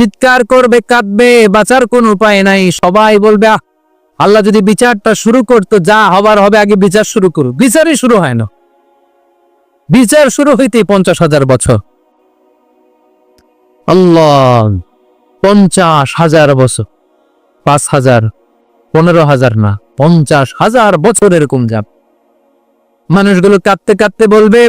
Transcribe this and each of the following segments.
চিৎকার করবে, কাঁদবে, বাঁচার কোন উপায় নাই। সবাই বলবে আল্লাহ যদি বিচারটা শুরু করতো, যা হবার হবে, আগে বিচার শুরু করুক। বিচারই শুরু হয় না। বিচার শুরু হইতেই পঞ্চাশ হাজার বছর। আল্লাহ, পঞ্চাশ হাজার বছর। পাঁচ হাজার, পনেরো হাজার না, পঞ্চাশ হাজার বছর এরকম যাব। মানুষগুলো কাঁদতে কাঁদতে বলবে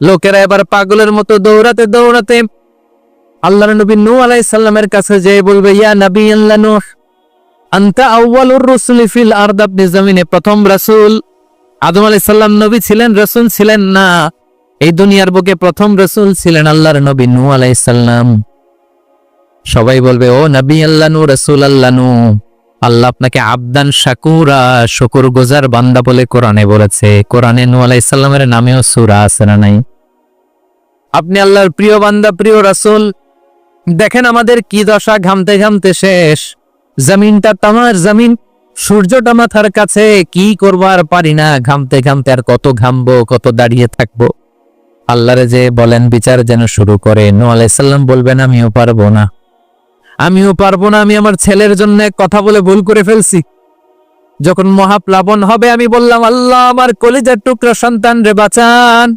লোকেরা এবার পাগলের মতো দৌড়াতে দৌড়াতে আল্লাহর নবী নূহ আলাইহিস সালামের কাছে যেয়ে বলবে, ইয়া নবী আল্লাহ নূহ, আনতা আউয়ালুর রুসুলি ফিল আরদ জমিনে প্রথম রাসূল। আদম আলাইহিস সালাম নবী ছিলেন, রাসূল ছিলেন না। এই দুনিয়ার বুকে প্রথম রাসূল ছিলেন আল্লাহর নবী নূহ আলাইহিস সালাম। সবাই বলবে, ও নবী আল্লাহ নূ রাসূল আল্লাহ নূ আল্লাহ আপনাকে আবদান, শাকুরা শুকুর গোজার বান্দা বলে কোরআনে বলেছে। কোরআনে নূহ আলাইহিস সালামের নামেও সূরা আছে না নাই? আপনি আল্লাহর প্রিয় বান্দা, প্রিয় রাসূল। দেখেন আমাদের কি দশা ঘামতে ঘামতে শেষ। জমিনটা তামার জমিন, সূর্যটা মাথার কাছে। কি করব আর পারি না, ঘামতে ঘামতে আর কত ঘামবো, কত দাঁড়িয়ে থাকব। আল্লাহরে যে বলেন, বিচার যেন শুরু করে। নূহ আলাইহিস সালাম বলবেন, আমিও পারব না। আমিও পারব না, আমি আমার ছেলের জন্য কথা বলে ভুল করে ফেলছি। যখন মহাপ্লাবন হবে, আমি বললাম, আল্লাহ, আমার কলিজার টুকরা সন্তান রে বাঁচান।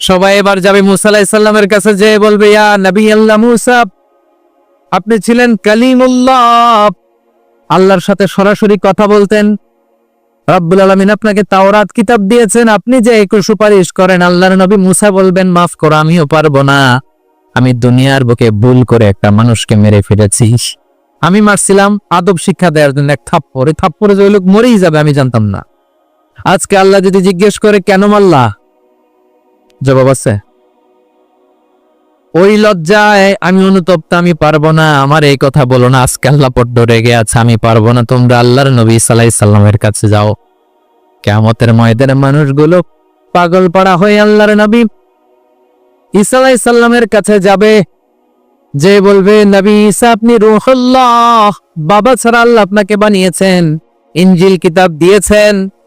সবাই এবার যাবে মুসা কাছে যে বলবে, ইয়া নবী আল্লাহ আপনি ছিলেন কালিমুল্লাহ। আল্লাহর সাথে সরাসরি কথা বলতেন। রব্বুল আলমিন আপনাকে তাওরাত কিতাব দিয়েছেন, আপনি যে একটু সুপারিশ করেন, আল্লাহর নবী মুসা বলবেন, মাফ করো, আমিও পারব না। আমি দুনিয়ার বুকে ভুল করে একটা মানুষকে মেরে ফেলেছি। আমি মারছিলাম, আদব শিক্ষা দেওয়ার জন্য এক থাপ্পড়। এই থাপ্পড়ে যে লোক মরেই যাবে, আমি জানতাম না। আজকে আল্লাহ যদি জিজ্ঞেস করে, কেন মারলা? জবাব আছে? ওই লজ্জায় আমি অনুতপ্ত, আমি পারব না। আমার এই কথা বলো না, আজকে আল্লাহ পড্ড রেগে আছে, আমি পারব না। তোমরা আল্লাহর নবী সাল্লাহ সাল্লামের কাছে যাও। কেমতের ময়দানে মানুষগুলো পাগল পাড়া হয়ে আল্লাহর নবী আলাইহিস সাল্লামের কাছে যাবে। যে বলবে, নবী ঈসা, আপনি রুহুল্লাহ, বাবা ছাড়া আল্লাহ আপনাকে বানিয়েছেন ইঞ্জিল কিতাব দিয়েছেন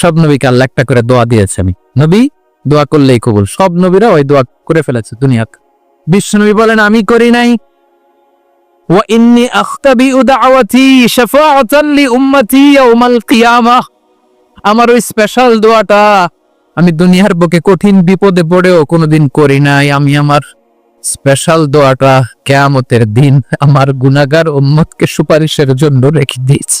সব নবীকে আল্লাহ একটা করে দোয়া দিয়েছে আমি। নবী, দোয়া করলেই কবুল। সব নবীরা ওই দোয়া করে ফেলেছে দুনিয়াতে। বিশ্বনবী বলেন, আমি করি নাই। আমার ওই স্পেশাল দোয়াটা আমি দুনিয়ার বুকে কঠিন বিপদে পড়েও কোনোদিন করি নাই। আমি আমার স্পেশাল দোয়াটা কেয়ামতের দিন আমার গুনাগার উম্মতকে সুপারিশের জন্য রেখে দিয়েছি।